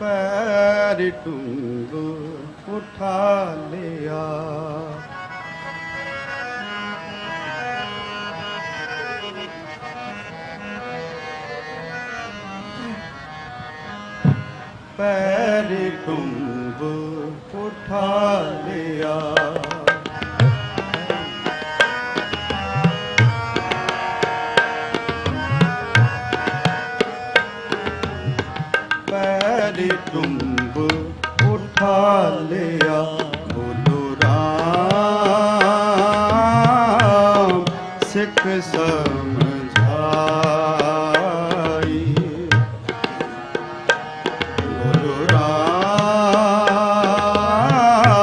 ਪੈਰ ਟੁੰਗ ਉਠਾ ਲਿਆ। ਪੈਰ ਟੁੰਗ ਉਠਾ ਲਿਆ। ਪੈਰ ਟੁੰਬ ਉਠਾ ਲਿਆ। ਬੋਲੋ ਰਾਮ ਸਿੱਖ ਸਭ Good.